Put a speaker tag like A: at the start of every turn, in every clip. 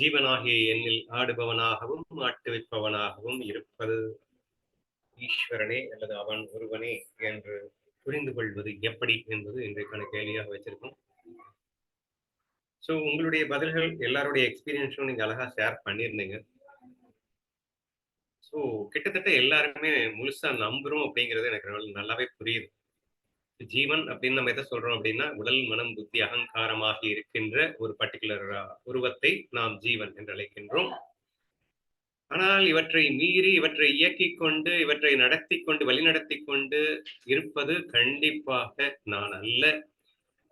A: ஜீவனாகிய எண்ணில் ஆடுபவனாகவும் ஆட்டுவிப்பவனாகவும் இருப்பது ஈஸ்வரனே அல்லது அவன் ஒருவனே என்று புரிந்து கொள்வது எப்படி என்பது இன்றைக்கான கேள்வியாக வச்சிருக்கோம். ஸோ உங்களுடைய பதில்கள் எல்லாருடைய எக்ஸ்பீரியன்ஸும் நீங்க அழகா ஷேர் பண்ணியிருந்தீங்க. ஸோ கிட்டத்தட்ட எல்லாருமே முழுசா நம்புறோம் அப்படிங்கிறது எனக்கு நல்லாவே புரியுது. ஜீவன் அப்படின்னு நம்ம எதை சொல்றோம் அப்படின்னா உடல் மனம் புத்தி அகங்காரமாக இருக்கின்ற ஒரு பர்டிகுலர் உருவத்தை நாம் ஜீவன் என்று அழைக்கின்றோம். ஆனால் இவற்றை மீறி இவற்றை இயக்கிக் கொண்டு இவற்றை நடத்தி கொண்டு வழிநடத்தி கொண்டு இருப்பது கண்டிப்பாக நான் அல்ல.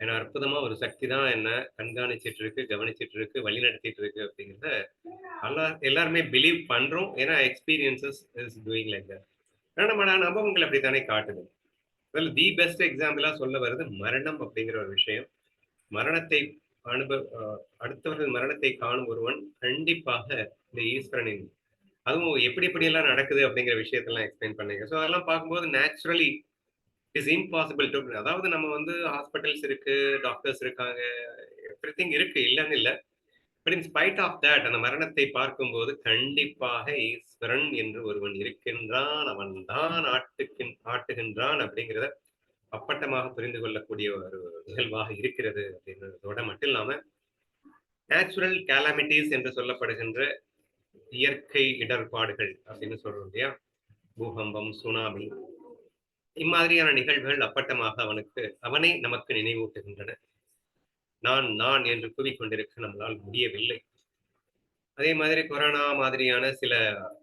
A: ஏன்னா அற்புதமா ஒரு சக்தி தான் என்ன கண்காணிச்சிட்டு இருக்கு கவனிச்சிட்டு இருக்கு வழி நடத்திட்டு இருக்கு அப்படிங்கிறத எல்லா எல்லாருமே பிலீவ் பண்றோம். ஏன்னா experiences is doing like that நம்ம அனுபவங்கள் அப்படித்தானே காட்டுது. அதில் தி பெஸ்ட் எக்ஸாம்பிளா சொல்ல வருது மரணம் அப்படிங்கிற ஒரு விஷயம். மரணத்தை அனுபவ அடுத்தவர்கள் மரணத்தை காணும் ஒருவன் கண்டிப்பாக இந்த ஈஸ்வரனின் அதுவும் எப்படி எப்படியெல்லாம் நடக்குது அப்படிங்கிற விஷயத்தெல்லாம் எக்ஸ்பிளைன் பண்ணீங்க. ஸோ அதெல்லாம் பார்க்கும்போது நேச்சுரலி இஸ் இம்பாசிபிள் டு அதாவது நம்ம வந்து ஹாஸ்பிட்டல்ஸ் இருக்கு டாக்டர்ஸ் இருக்காங்க எவ்ரி திங் இருக்கு இல்லைன்னு இல்லை. But in spite of that அந்த மரணத்தை பார்க்கும்போது கண்டிப்பாக ஈஸ்வரன் என்று ஒருவன் இருக்கின்றான். அவன் தான் ஆட்டுக்கின் ஆட்டுகின்றான் அப்படிங்கிறத அப்பட்டமாக புரிந்து கொள்ளக்கூடிய ஒரு நிகழ்வாக இருக்கிறது அப்படின்றதோட மட்டும் இல்லாம நேச்சுரல் கேலாமிட்டிஸ் என்று சொல்லப்படுகின்ற இயற்கை இடர்பாடுகள் அப்படின்னு சொல்றோம் இல்லையா? பூகம்பம் சுனாமி இம்மாதிரியான நிகழ்வுகள் அப்பட்டமாக அவனுக்கு அவனை நமக்கு நினைவூட்டுகின்றன. நான் நான் என்று கூறிக்கொண்டிருக்க நம்மளால் முடியவில்லை. அதே மாதிரி கொரோனா மாதிரியான சில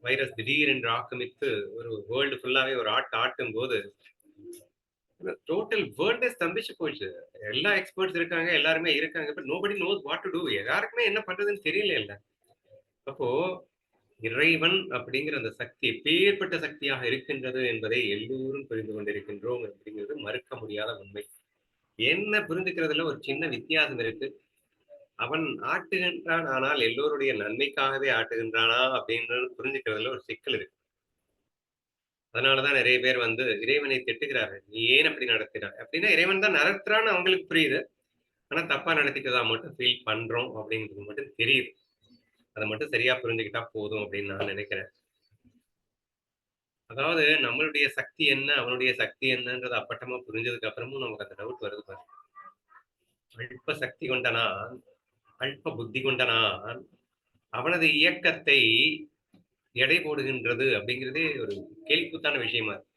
A: வைரஸ் திடீரென்று ஆக்கிரமித்து ஒரு வேர்ல்டு ஃபுல்லாவே ஒரு ஆட்டு ஆட்டும் போது டோட்டல் வேர்ல்டே ஸ்தம்பிச்சு போயிடுச்சு எல்லா எக்ஸ்பர்ட்ஸ் இருக்காங்க எல்லாருமே இருக்காங்க but nobody knows what to do யாருக்குமே என்ன பண்றதுன்னு தெரியல இல்லை. அப்போ இறைவன் அப்படிங்கிற அந்த சக்தி பேர்பட்ட சக்தியாக இருக்கின்றது என்பதை எல்லோரும் புரிந்து கொண்டிருக்கின்றோம் அப்படிங்கிறது மறுக்க முடியாத உண்மை. என்ன புரிஞ்சுக்கிறதுல ஒரு சின்ன வித்தியாசம் இருக்கு. அவன் ஆட்டுகின்றான் ஆனால் எல்லோருடைய நன்மைக்காகவே ஆட்டுகின்றானா அப்படின்றது புரிஞ்சுக்கிறதுல ஒரு சிக்கல் இருக்கு. அதனாலதான் நிறைய பேர் வந்து இறைவனை திட்டுகிறார்கள். நீ ஏன் அப்படி நடத்தினாய்? அப்படின்னா இறைவன் தான் நடத்துறான்னு அவங்களுக்கு புரியுது. ஆனா தப்பா நடத்திட்டதா மட்டும் ஃபீல் பண்றோம் அப்படிங்கிறது மட்டும் தெரியுது. அதை மட்டும் சரியா புரிஞ்சுக்கிட்டா போதும் அப்படின்னு நான் நினைக்கிறேன். அதாவது நம்மளுடைய சக்தி என்ன அவனுடைய சக்தி என்னன்றது அப்பட்டமா புரிஞ்சதுக்கு அப்புறமும் நமக்கு அந்த டவுட் வருது பாரு. அல்ப சக்தி கொண்டனான் அல்ப புத்தி கொண்டனான் அவனது இயக்கத்தை எடை போடுகின்றது அப்படிங்கிறதே ஒரு கேள்விக்குத்தான விஷயமா இருக்கு.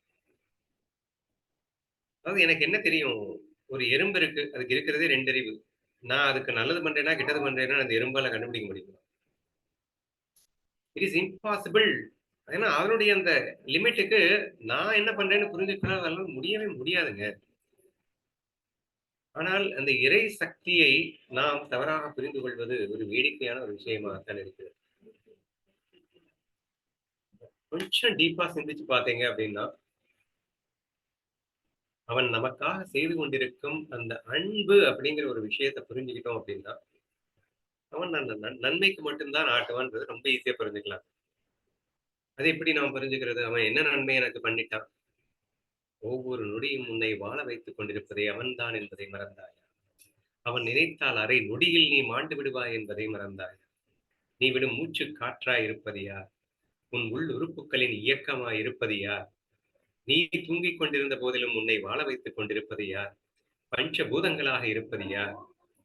A: அதாவது எனக்கு என்ன தெரியும் ஒரு எறும்பு இருக்கு அதுக்கு இருக்கிறதே ரெண்டு அறிவு நான் அதுக்கு நல்லது பண்றேன்னா கெட்டது பண்றேன்னா அந்த எறும்பால கண்டுபிடிக்க முடியும்? இட் இஸ் இம்பாசிபிள் ஏன்னா அதனுடைய அந்த லிமிட்டுக்கு நான் என்ன பண்றேன்னு புரிஞ்சுக்கலாம் முடியவே முடியாதுங்க. ஆனால் அந்த இறை சக்தியை நாம் தவறாக புரிந்து கொள்வது ஒரு வேடிக்கையான ஒரு விஷயமாகத்தான் இருக்கிறது. கொஞ்சம் டீப்பா சிந்திச்சு பார்த்தீங்க அப்படின்னா அவன் நமக்காக செய்து கொண்டிருக்கும் அந்த அன்பு அப்படிங்கிற ஒரு விஷயத்தை புரிஞ்சுக்கிட்டோம் அப்படின்னா அவன் அந்த நன்மைக்கு மட்டும்தான் ஆட்டுவான்றது ரொம்ப ஈஸியா புரிஞ்சுக்கலாம். அதை எப்படி நாம் புரிஞ்சுக்கிறது? அவன் என்ன நன்மை எனக்கு பண்ணிட்டான்? ஒவ்வொரு நொடியும் உன்னை வாழ வைத்துக் கொண்டிருப்பதே அவன்தான் என்பதை மறந்தாயா? அவன் நினைத்தால் அரை நொடியில் நீ மாண்டு விடுவாய் என்பதை மறந்தாயா? நீ விடும் மூச்சு காற்றாய் இருப்பது யார்? உன் உள் உறுப்புகளின் இயக்கமாய் இருப்பது யார்? நீ தூங்கிக் கொண்டிருந்த போதிலும் உன்னை வாழ வைத்துக் கொண்டிருப்பது யார்? பஞ்சபூதங்களாக இருப்பது யார்?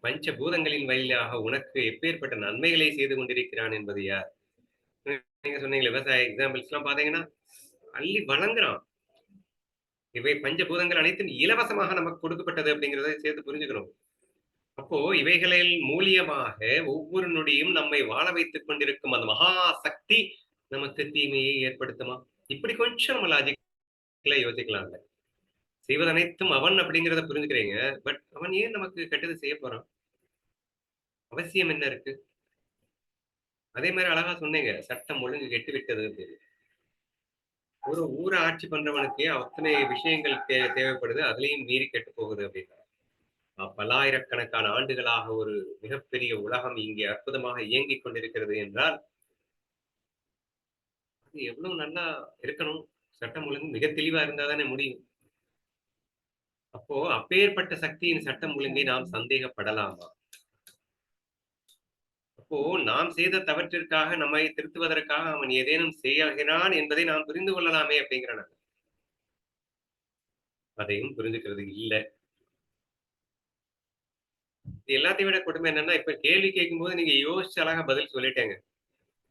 A: பஞ்சபூதங்களின் வழியாக உனக்கு எப்பேற்பட்ட நன்மைகளை செய்து கொண்டிருக்கிறான் என்பது யார்? நீங்க சொன்னீங்களே விவசாய எக்ஸாம்பிள்ஸ் எல்லாம் பாத்தீங்கன்னா அள்ளி வழங்குறான் இவை பஞ்சபூதங்கள் அனைத்தும் இலவசமாக நமக்கு கொடுக்கப்பட்டது அப்படிங்கிறத சேர்த்து புரிஞ்சுக்கணும். அப்போ இவைகளில் மூலியமாக ஒவ்வொரு நொடியும் நம்மை வாழ வைத்துக் கொண்டிருக்கும் அந்த மகா சக்தி நமக்கு தீமையை ஏற்படுத்துமா? இப்படி கொஞ்சம் நம்ம லாஜிக்ல யோசிக்கலாம்ல செய்வது அனைத்தும் அவன் அப்படிங்கிறத புரிஞ்சுக்கிறீங்க. பட் அவன் ஏன் நமக்கு கெட்டது செய்ய போறான்? அவசியம் என்ன இருக்கு? அதே மாதிரி அழகா சொன்னீங்க சட்டம் ஒழுங்கு கெட்டு விட்டது அப்படின்னு. ஒரு ஊரை ஆட்சி பண்றவனுக்கு அத்தனை விஷயங்கள் தே தேவைப்படுது அதுலயும் மீறி கெட்டு போகுது அப்படின்னா பல்லாயிரக்கணக்கான ஆண்டுகளாக ஒரு மிகப்பெரிய உலகம் இங்கே அற்புதமாக இயங்கிக் கொண்டிருக்கிறது என்றால் அது எவ்வளவு நல்லா இருக்கணும். சட்டம் ஒழுங்கு மிக தெளிவா இருந்தா தானே முடியும். அப்போ அப்பேற்பட்ட சக்தியின் சட்டம் ஒழுங்கை நாம் சந்தேகப்படலாமா? அப்போ நாம் செய்த தவற்றிற்காக நம்மை திருத்துவதற்காக அவன் ஏதேனும் செய்கிறான் என்பதை நாம் புரிந்து கொள்ளலாமே அப்படிங்கிற அதையும் புரிஞ்சுக்கிறது இல்ல. எல்லாத்தையும் விட கொடுமை என்னன்னா இப்ப கேள்வி கேட்கும்போது நீங்க யோசிச்சு அழகா பதில் சொல்லிட்டேங்க.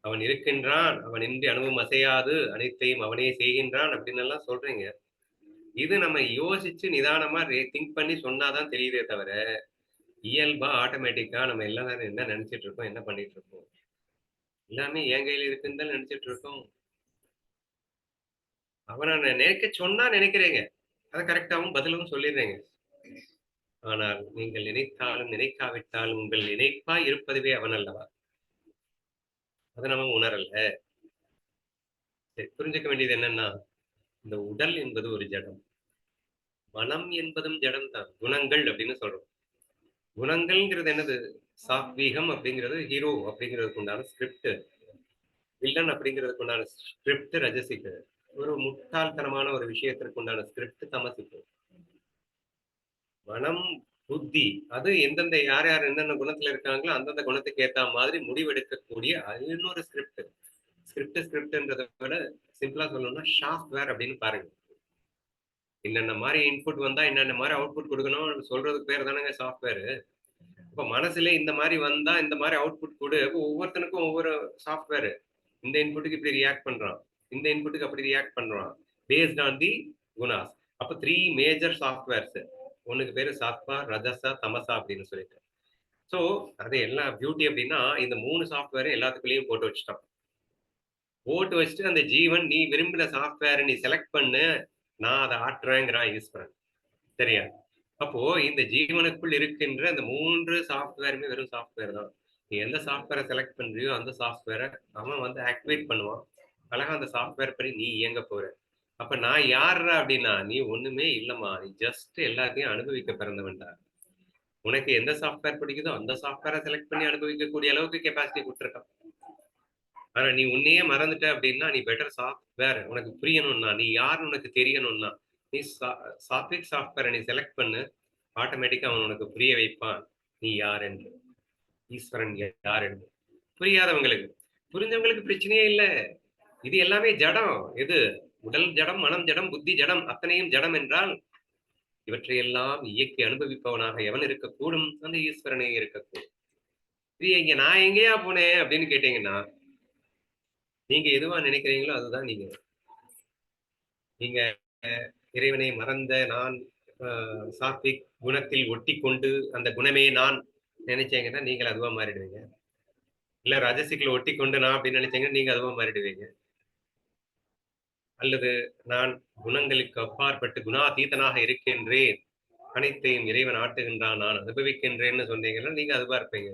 A: அவன் இருக்கின்றான் அவன் இன்றி அனுபவம் அசையாது அனைத்தையும் அவனே செய்கின்றான் அப்படின்னு எல்லாம் சொல்றீங்க. இது நம்ம யோசிச்சு நிதானமா திங்க் பண்ணி சொன்னாதான் தெரியுதே தவிர இயல்பா ஆட்டோமேட்டிக்கா நம்ம எல்லா நேரம் என்ன நினைச்சிட்டு இருக்கோம் என்ன பண்ணிட்டு இருக்கோம்? எல்லாமே என் கையில இருக்குன்னு தான் நினைச்சிட்டு இருக்கோம். அவனை நினைக்க சொன்னா நினைக்கிறீங்க. அதை கரெக்டாவும் பதிலும் சொல்லிடுறீங்க. ஆனால் நீங்கள் நினைத்தாலும் நினைக்காவிட்டாலும் உங்கள் நினைப்பா இருப்பதுவே அவன் அல்லவா? அதை நம்ம உணரல. சரி புரிஞ்சுக்க வேண்டியது என்னன்னா இந்த உடல் என்பது ஒரு ஜடம். மனம் என்பதும் ஜடம் தான் குணங்கள் அப்படின்னு சொல்றோம். குணங்கள்ங்கிறது என்னது? சாத்வீகம் அப்படிங்கிறது ஹீரோ அப்படிங்கிறதுக்கு உண்டான ஸ்கிரிப்ட் வில்லன் அப்படிங்கிறதுக்கு உண்டான ஸ்கிரிப்ட் ரஜசிக்கு. ஒரு முட்டாள்தனமான ஒரு விஷயத்திற்கு உண்டான ஸ்கிரிப்ட் தமசிக்கு. மனம் புத்தி அது எந்தெந்த யார் யார் என்னென்ன குணத்துல இருக்காங்களோ அந்தந்த குணத்துக்கு ஏத்த மாதிரி முடிவெடுக்கக்கூடிய இன்னொரு ஸ்கிரிப்ட் ஸ்கிரிப்ட் ஸ்கிரிப்ட்ன்றத விட சிம்பிளா சொல்லணும்னா சாஃப்ட்வேர் அப்படின்னு பாருங்க. என்னென்ன மாதிரி இன்புட் வந்தா என்னென்ன மாதிரி அவுட்புட் கொடுக்கணும் சொல்றதுக்கு பேர் தானேங்க சாஃப்ட்வேர் இப்ப மனசுல இந்த மாதிரி வந்தா இந்த மாதிரி அவுட்புட் கொடு. ஒவ்வொருத்தனுக்கும் ஒவ்வொரு சாஃப்ட்வேர் இந்த இன்புட்டுக்கு இப்படி ரியாக்ட் பண்றான். இந்த இன்புட்டுக்கு அப்படி ரியாக்ட் பண்றான். பேஸ்ட் ஆன் தி குணாஸ் அப்ப த்ரீ மேஜர் சாஃப்ட்வேர்ஸ் ஒன்றுக்கு பேரு சாத்வா ரஜசா தமசா அப்படின்னு சொல்லிட்டு. ஸோ அது எல்லாம் பியூட்டி அப்படின்னா இந்த மூணு சாஃப்ட்வேரும் எல்லாத்துக்குள்ளேயும் போட்டு வச்சுட்டான். போட்டு வச்சுட்டு அந்த ஜீவன் நீ விரும்பின சாஃப்ட்வேரை நீ செலக்ட் பண்ணு. நான் அதை ஆட்டுறேங்கிறான் ஈஸ்வரன் சரியா? அப்போ இந்த ஜீவனுக்குள் இருக்கின்ற அந்த மூன்று சாஃப்ட்வேருமே வெறும் சாஃப்ட்வேர் தான். நீ எந்த சாஃப்ட்வேரை செலக்ட் பண்றியோ அந்த சாஃப்ட்வேரை அவன் வந்து ஆக்டிவேட் பண்ணுவான். அழகா அந்த சாஃப்ட்வேர் படி நீ இயங்க போற. அப்ப நான் யாருடா அப்படின்னா நீ ஒண்ணுமே இல்லம்மா. நீ ஜஸ்ட் எல்லாத்தையும் அனுபவிக்க பிறந்தவன்டா உனக்கு எந்த சாஃப்ட்வேர் பிடிக்குதோ அந்த சாஃப்ட்வேரை செலக்ட் பண்ணி அனுபவிக்கக்கூடிய அளவுக்கு கெப்பாசிட்டி கொடுத்துருக்கான். ஆனா நீ உன்னையே மறந்துட்ட அப்படின்னா நீ பெட்டர் சாஃப்ட்வேர் உனக்கு புரியணும்னா நீ யாருன்னு உனக்கு தெரியணும்னா நீ சாத்விக் சாஃப்ட்வேரை நீ செலக்ட் பண்ணு ஆட்டோமேட்டிக்கா அவன் உனக்கு புரிய வைப்பான் நீ யார் என்று. ஈஸ்வரன் யார் என்று. புரியாதவங்களுக்கு புரிஞ்சவங்களுக்கு பிரச்சனையே இல்லை. இது எல்லாமே ஜடம். எது? உடல் ஜடம் மனம் ஜடம் புத்தி ஜடம் அத்தனையும் ஜடம் என்றால் இவற்றையெல்லாம் இயக்கி அனுபவிப்பவனாக எவன் இருக்கக்கூடும்? அந்த ஈஸ்வரனே இருக்கக்கூடும். இது இங்க நான் எங்கேயா போனேன் அப்படின்னு கேட்டீங்கன்னா நீங்க எதுவா நினைக்கிறீங்களோ அதுதான் நீங்க. நீங்க இறைவனை மறந்த நான் சாத்விக் குணத்தில் ஒட்டி கொண்டு அந்த குணமே நான் நினைச்சீங்கன்னா நீங்கள் அதுவா மாறிடுவீங்க. இல்ல ரஜசிக்கில் ஒட்டி கொண்டு நான் அப்படின்னு நினைச்சீங்கன்னா நீங்க அதுவா மாறிடுவீங்க. அல்லது நான் குணங்களுக்கு அப்பாற்பட்டு குணாதீதனாக இருக்கின்றேன். அனைத்தையும் இறைவன் ஆட்டுகின்றான் நான் அனுபவிக்கின்றேன்னு சொன்னீங்கன்னா நீங்க அதுவா இருப்பீங்க.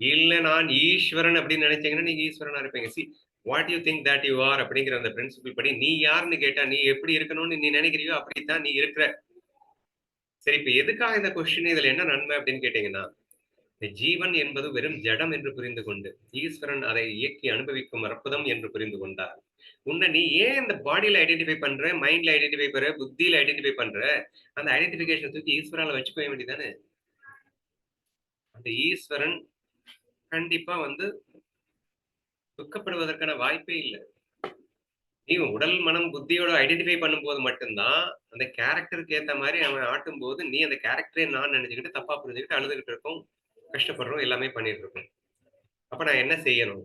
A: இல்ல நான் ஈஸ்வரன் அப்படின்னு நினைச்சீங்கன்னா நீங்க ஈஸ்வரனா இருப்பீங்க. See what you think that you are அப்படிங்கிற அந்த பிரின்சிபிள் படி நீ யாருன்னு கேட்டா நீ எப்படி இருக்கணும்னு நீ நினைக்கிறியோ அப்படித்தான் நீ இருக்கிற. சரி இப்ப எதுக்காக இந்த கொஸ்டின் இதுல என்ன நன்மை அப்படின்னு கேட்டீங்கன்னா இந்த ஜீவன் என்பது வெறும் ஜடம் என்று புரிந்து கொண்டு ஈஸ்வரன் அதை இயக்கி அனுபவிக்கும் அற்புதம் என்று புரிந்து கொண்டார். உன்னை நீ ஏன் இந்த பாடியில ஐடென்டிஃபை பண்ற மைண்ட்ல ஐடென்டிஃபை பண்ற புத்தியில ஐடென்டிஃபை பண்ற? அந்த ஐடென்டிபிகேஷன் தூக்கி ஈஸ்வரால வச்சுக்க வேண்டியதானே அந்த ஈஸ்வரன் கண்டிப்பா வந்து துக்கப்படுவதற்கான வாய்ப்பே இல்லை. நீ உடல் மனம் புத்தியோட ஐடென்டிஃபை பண்ணும்போது மட்டும்தான் அந்த கேரக்டருக்கு ஏத்த மாதிரி அவன் ஆட்டும் போது நீ அந்த கேரக்டரே நான் நினைச்சுக்கிட்டு தப்பா புரிஞ்சுக்கிட்டு அழுதுகிட்டு இருக்கோம் கஷ்டப்படுறோம் எல்லாமே பண்ணிட்டு இருக்கோம். அப்ப நான் என்ன செய்யணும்?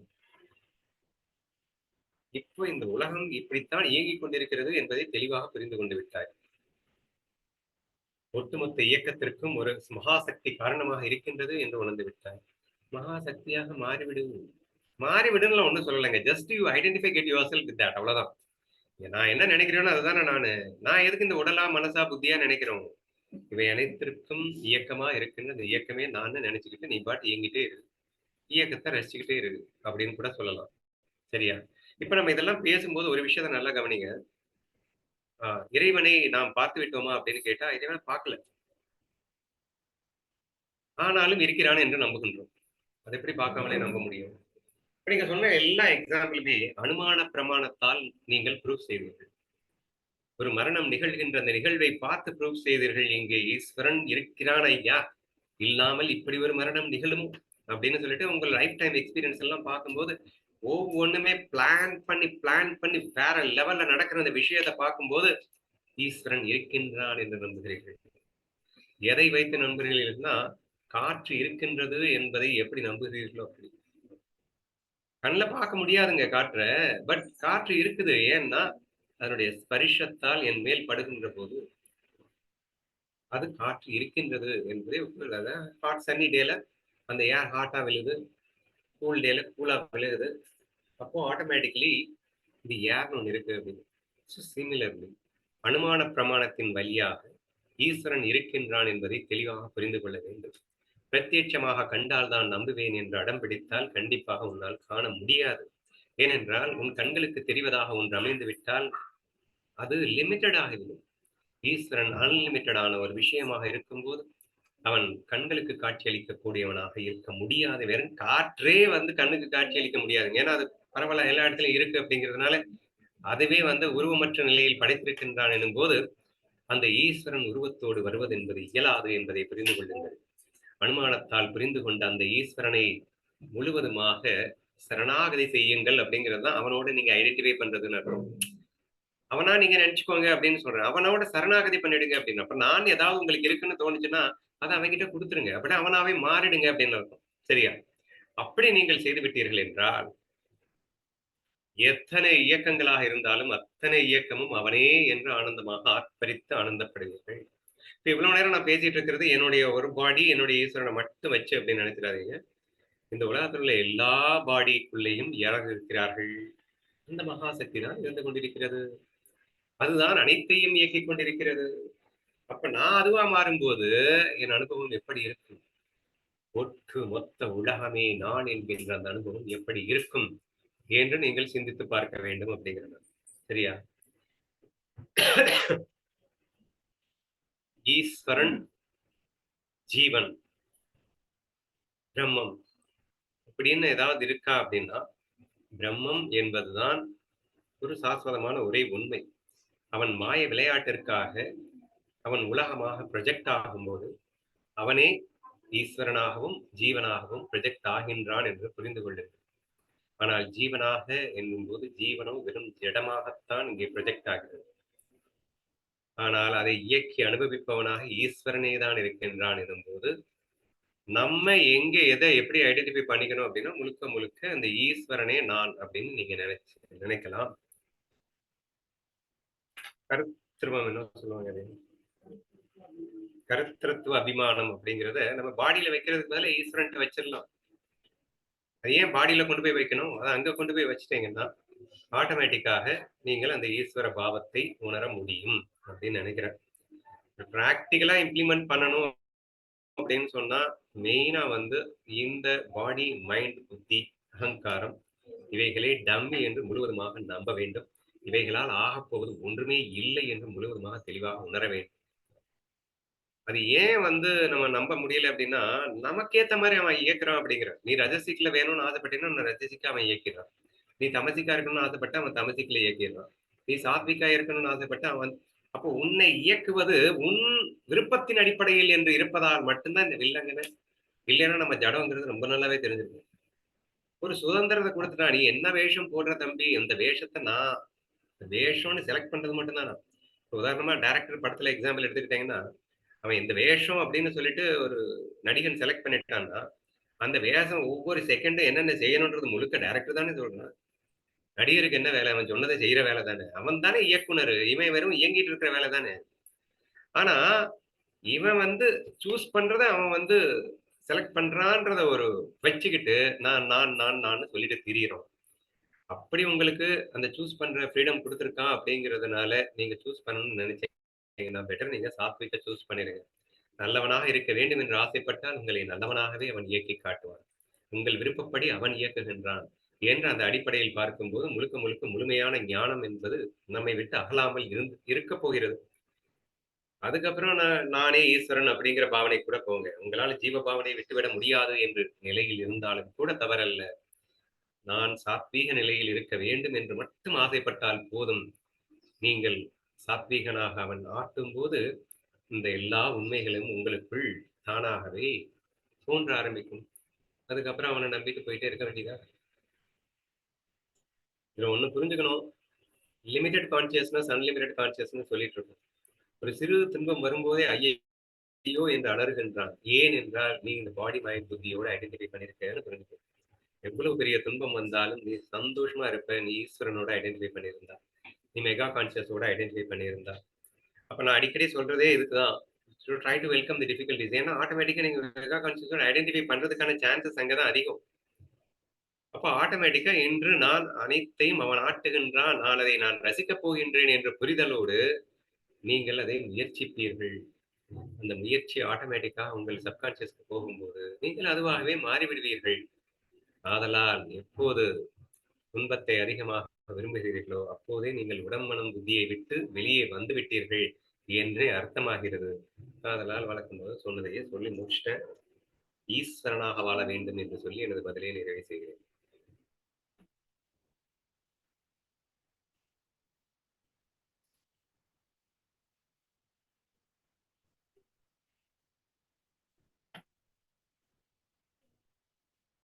A: இப்போ இந்த உலகம் இப்படித்தான் இயங்கிக் கொண்டிருக்கிறது என்பதை தெளிவாக புரிந்து கொண்டு விட்டாய். ஒட்டுமொத்த இயக்கத்திற்கும் ஒரு மகாசக்தி காரணமாக இருக்கின்றது என்று உணர்ந்து விட்டாய். மகாசக்தியாக மாறிவிடு மாறிவிடுன்னு ஒன்றும் சொல்லலைங்க. Just you identify get yourself with that அவ்வளோதான் நான் என்ன நினைக்கிறேனோ அதுதானே நானு. நான் எதுக்கு இந்த உடலா மனசா புத்தியா நினைக்கிறோம்? இவை அனைத்திற்கும் இயக்கமா இருக்குன்னு அந்த இயக்கமே நான் நினைச்சுக்கிட்டு நீ பாட்டு இயங்கிட்டே இரு. இயக்கத்தை ரசிச்சுக்கிட்டே இரு அப்படின்னு கூட சொல்லலாம். சரியா? இப்ப நம்ம இதெல்லாம் பேசும்போது ஒரு விஷயத்த நல்லா கவனிங்க. ஆஹ் இறைவனை நாம் பார்த்து விட்டோமா அப்படின்னு கேட்டா இறைவனை பார்க்கல. ஆனாலும் இருக்கிறான் என்று நம்புகின்றோம். அதை எப்படி பார்க்காமலே நம்ப முடியும்? நீங்க சொன்ன எல்லா எக்ஸாம்பிளுமே அனுமான பிரமாணத்தால் நீங்கள் ப்ரூவ் செய்வீர்கள் ஒரு மரணம் நிகழ்கின்ற அந்த நிகழ்வை பார்த்து ப்ரூவ் செய்தீர்கள். இங்கே ஈஸ்வரன் இருக்கிறான் ஐயா. இல்லாமல் இப்படி ஒரு மரணம் நிகழும்? அப்படின்னு சொல்லிட்டு உங்கள் லைஃப் டைம் எக்ஸ்பீரியன்ஸ் எல்லாம் பார்க்கும்போது ஒவ்வொன்றுமே பிளான் பண்ணி பிளான் பண்ணி வேற லெவல்ல நடக்கிற அந்த விஷயத்தை பார்க்கும்போது ஈஸ்வரன் இருக்கின்றான் என்று நம்புகிறீர்கள். எதை வைத்து நம்புகிறீர்கள்னா காற்று இருக்கின்றது என்பதை எப்படி நம்புகிறீர்களோ அப்படி. கண்ணில் பார்க்க முடியாதுங்க காற்றை. பட் காற்று இருக்குது. ஏன்னா அதனுடைய ஸ்பரிஷத்தால் என் மேல் படுகின்ற போது அது காற்று இருக்கின்றது என்பதை ஹாட் சன்னி டேல அந்த ஏர் ஹாட்டா விழுது. கூல் டேல கூலா விழுகுது அப்போ ஆட்டோமேட்டிக்கலி இது ஏர்னு ஒன்று இருக்கு அப்படின்னு. ஸோ சிமிலர்லி அனுமான பிரமாணத்தின் வழியாக ஈஸ்வரன் இருக்கின்றான் என்பதை தெளிவாக புரிந்து கொள்ள வேண்டும். பிரத்யட்சமாக கண்டால் தான் நம்புவேன் என்று அடம் பிடித்தால் கண்டிப்பாக உன்னால் காண முடியாது. ஏனென்றால் உன் கண்களுக்கு தெரிவதாக ஒன்று அமைந்து விட்டால் அது லிமிட்டட் ஆகிவிடும். ஈஸ்வரன் அன்லிமிட்டடான ஒரு விஷயமாக இருக்கும்போது அவன் கண்களுக்கு காட்சியளிக்கக்கூடியவனாக இருக்க முடியாது. வெறும் காற்றே வந்து கண்ணுக்கு காட்சியளிக்க முடியாது. ஏன்னா அது பரவாயில்ல எல்லா இடத்துலயும் இருக்கு அப்படிங்கிறதுனால அதுவே வந்து உருவமற்ற நிலையில் படைத்திருக்கின்றான் எனும் போது அந்த ஈஸ்வரன் உருவத்தோடு வருவது என்பது இயலாது என்பதை புரிந்து கொள்ளுங்கள். அனுமானத்தால் புரிந்து கொண்ட அந்த ஈஸ்வரனை முழுவதுமாக சரணாகதி செய்யுங்கள் அப்படிங்கிறது தான் அவனோட நீங்க ஐடென்டிஃபை பண்றதுன்னு அர்த்தம். அவனா நீங்க நினைச்சுக்கோங்க அப்படின்னு சொல்றேன். அவனோட சரணாகதி பண்ணிடுங்க அப்படின்னு. அப்ப நான் ஏதாவது உங்களுக்கு இருக்குன்னு தோணுச்சுன்னா அதை அவன்கிட்ட கொடுத்துருங்க. அப்படி அவனாவே மாறிடுங்க அப்படின்னு அர்த்தம். சரியா? அப்படி நீங்கள் செய்து விட்டீர்கள் என்றால் எத்தனை இயக்கங்களாக இருந்தாலும் அத்தனை இயக்கமும் அவனே என்று ஆனந்தமாக ஆர்ப்பரித்து ஆனந்தப்படுவீர்கள். இப்ப இவ்வளவு நேரம் நான் பேசிட்டு இருக்கிறது என்னுடைய ஒரு பாடி என்னுடைய ஈஸ்வரனை மட்டும் வச்சு அப்படின்னு நினைச்சிடாதீங்க. இந்த உலகத்தில் உள்ள எல்லா பாடிக்குள்ளேயும் யாராக இருக்கிறார்கள். இந்த மகாசக்தி தான் இருந்து கொண்டிருக்கிறது. அதுதான் அனைத்தையும் இயக்கிக் கொண்டிருக்கிறது. அப்ப நான் அதுவா மாறும்போது என் அனுபவம் எப்படி இருக்கும்? ஒட்டு மொத்த உலகமே நான் என்கின்ற அந்த அனுபவம் எப்படி இருக்கும் என்று நீங்கள் சிந்தித்து பார்க்க வேண்டும் அப்படிங்கிறது சரியா? ஈஸ்வரன் ஜீவன் பிரம்மம். அப்படின்னு ஏதாவது இருக்கா அப்படின்னா பிரம்மம் என்பதுதான் ஒரு சாஸ்வதமான ஒரே உண்மை. அவன் மாய விளையாட்டிற்காக அவன் உலகமாக ப்ரொஜெக்ட் ஆகும்போது அவனே ஈஸ்வரனாகவும் ஜீவனாகவும் ப்ரொஜெக்ட் ஆகின்றான் என்று புரிந்து கொள்ளுங்கள். ஆனால் ஜீவனாக என்னும் போது ஜீவனும் வெறும் ஜடமாகத்தான் இங்கே ப்ரொஜெக்ட் ஆகிறது. ஆனால் அதை இயக்கி அனுபவிப்பவனாக ஈஸ்வரனே தான் இருக்கின்றான் எனும்போது நம்ம எங்க எதை எப்படி ஐடென்டிஃபை பண்ணிக்கணும் அப்படின்னா முழுக்க முழுக்க அந்த ஈஸ்வரனே நான் அப்படின்னு நீங்க நினைச்சு நினைக்கலாம். கருத்திருவம் என்ன சொல்லுவாங்க அது? கருத்திருத்துவ அபிமானம் அப்படிங்கிறத நம்ம பாடியில வைக்கிறதுக்கு பதில ஈஸ்வரன்ட்ட வச்சிடலாம். அது ஏன் பாடியில கொண்டு போய் வைக்கணும்? அதை அங்க கொண்டு போய் வச்சிட்டீங்கன்னா ஆட்டோமேட்டிக்காக நீங்கள் அந்த ஈஸ்வர பாவத்தை உணர முடியும். அப்படின்னு நினைக்கிறேன். ப்ராக்டிக்கலா இம்ப்ளிமெண்ட் பண்ணணும் அப்படின்னு சொன்னா மெயினா வந்து இந்த பாடி மைண்ட் புத்தி அகங்காரம் இவைகளே டம்மி என்று முழுவதுமாக நம்ப வேண்டும். இவைகளால் ஆகப்போவது ஒன்றுமே இல்லை என்று முழுவதுமாக தெளிவாக உணர வேண்டும். அது ஏன் வந்து நம்ம நம்ப முடியல அப்படின்னா நமக்கேத்த மாதிரி அவன் இயக்குறான் அப்படிங்கிற. நீ ரஜசிக்ல வேணும்னு ஆசைப்பட்டீங்கன்னா நான் ரஜசிக்கா அவன் இயக்கிறான் நீ தமசிக்கா இருக்கணும்னு ஆசைப்பட்ட அவன் தமசிக்கல இயக்கிடுறான். நீ சாத்விகா இருக்கணும்னு ஆசைப்பட்ட அவன் அப்போ உன்னை இயக்குவது உன் விருப்பத்தின் அடிப்படையில் என்று இருப்பதால் மட்டும்தான் இந்த வில்லங்கன இல்லைன்னா நம்ம ஜடங்கிறது ரொம்ப நல்லாவே தெரிஞ்சிருக்கும் ஒரு சுதந்திரத்தை கொடுத்துட்டா நீ என்ன வேஷம் போடுற தம்பி? இந்த வேஷத்தை நான் வேஷம்னு செலக்ட் பண்றது மட்டும்தான்? நான் உதாரணமா டேரக்டர் படத்துல எக்ஸாம்பிள் எடுத்துக்கிட்டீங்கன்னா அவன் இந்த வேஷம் அப்படின்னு சொல்லிட்டு ஒரு நடிகன் செலக்ட் பண்ணிட்டான்னா அந்த வேஷம் ஒவ்வொரு செகண்டும் என்னென்ன செய்யணுன்றது முழுக்க டேரக்டர் தானே சொல்றான். நடிகருக்கு என்ன வேலை? அவன் சொன்னதை செய்யற வேலை தானே. அவன் தானே இயக்குனர். இவன் வெறும் இயங்கிட்டு இருக்கிற வேலை தானே. ஆனா இவன் வந்து சூஸ் பண்றத அவன் வந்து செலக்ட் பண்றான்றத ஒரு வச்சுக்கிட்டு நான் நான் நான் நான் சொல்லிட்டு திரியிறோம். அப்படி உங்களுக்கு அந்த சூஸ் பண்ற ஃப்ரீடம் கொடுத்துருக்கான் அப்படிங்கிறதுனால நீங்க சூஸ் பண்ணணும்னு நினைச்சீங்கன்னா பெட்டர் நீங்க சாத்விக்க சூஸ் பண்ணிடுங்க. நல்லவனாக இருக்க வேண்டும் என்று ஆசைப்பட்டால் உங்களை நல்லவனாகவே அவன் இயக்கி காட்டுவான். உங்கள் விருப்பப்படி அவன் இயக்குகின்றான். என்ற அந்த அடிப்படையில் பார்க்கும்போது முழுக்க முழுக்க முழுமையான ஞானம் என்பது நம்மை விட்டு அகலாமல் இருந்து இருக்க போகிறது. அதுக்கப்புறம் நான் நானே ஈஸ்வரன் அப்படிங்கிற பாவனை கூட போங்க. உங்களால் ஜீவ பாவனையை விட்டுவிட முடியாது என்று நிலையில் இருந்தாலும் கூட தவறல்ல. நான் சாத்வீக நிலையில் இருக்க வேண்டும் என்று மட்டும் ஆசைப்பட்டால் போதும். நீங்கள் சாத்வீகனாக அவன் ஆட்டும் போது இந்த எல்லா உண்மைகளும் உங்களுக்குள் தானாகவே தோன்ற ஆரம்பிக்கும். அதுக்கப்புறம் அவனை நம்பிட்டு போயிட்டே இருக்க வேண்டியதா? இதுல ஒன்று புரிஞ்சுக்கணும். லிமிடெட் கான்சியஸ்னஸ் அன்லிமிடெட் கான்சியஸ்னஸ் சொல்லிட்டு இருக்கோம். ஒரு சிறு துன்பம் வரும்போதே ஐயோ என்று அலறுகின்றான். ஏன் என்றால் நீ இந்த பாடி மைண்ட் புத்தியோட ஐடென்டிஃபை பண்ணிருக்கேன்னு புரிஞ்சுக்கணும். எவ்வளவு பெரிய துன்பம் வந்தாலும் நீ சந்தோஷமா இருப்ப. நீ ஈஸ்வரனோட ஐடென்டிஃபை பண்ணியிருந்தா. நீ மெகா கான்சியஸோட ஐடென்டிஃபை பண்ணியிருந்தா. அப்ப நான் அடிக்கடி சொல்றதே இதுக்குதான் try to welcome the difficulties ஏன்னா ஆட்டோமேட்டிக்கா நீங்க மெகா கான்சியஸோட ஐடென்டிஃபை பண்றதுக்கான சான்சஸ் அங்கதான் அதிகம். அப்ப ஆட்டோமேட்டிக்கா இன்று நான் அனைத்தையும் அவன் ஆட்டுகின்றான் நான் அதை நான் ரசிக்கப் போகின்றேன் என்ற புரிதலோடு நீங்கள் அதை முயற்சிப்பீர்கள். அந்த முயற்சி ஆட்டோமேட்டிக்கா உங்கள் சப்கான்சியஸ்க்கு போகும்போது நீங்கள் அதுவாகவே மாறிவிடுவீர்கள். ஆதலால் எப்போது துன்பத்தை அதிகமாக விரும்புகிறீர்களோ அப்போதே நீங்கள் உடம்பனம் புத்தியை விட்டு வெளியே வந்து விட்டீர்கள் என்றே அர்த்தமாகிறது. ஆதலால் வளர்க்கும் போது சொன்னதையே சொல்லி முடிச்சிட்டேன். ஈஸ்வரனாக வாழ வேண்டும் என்று சொல்லி எனது பதிலை நிறைவு செய்கிறேன்.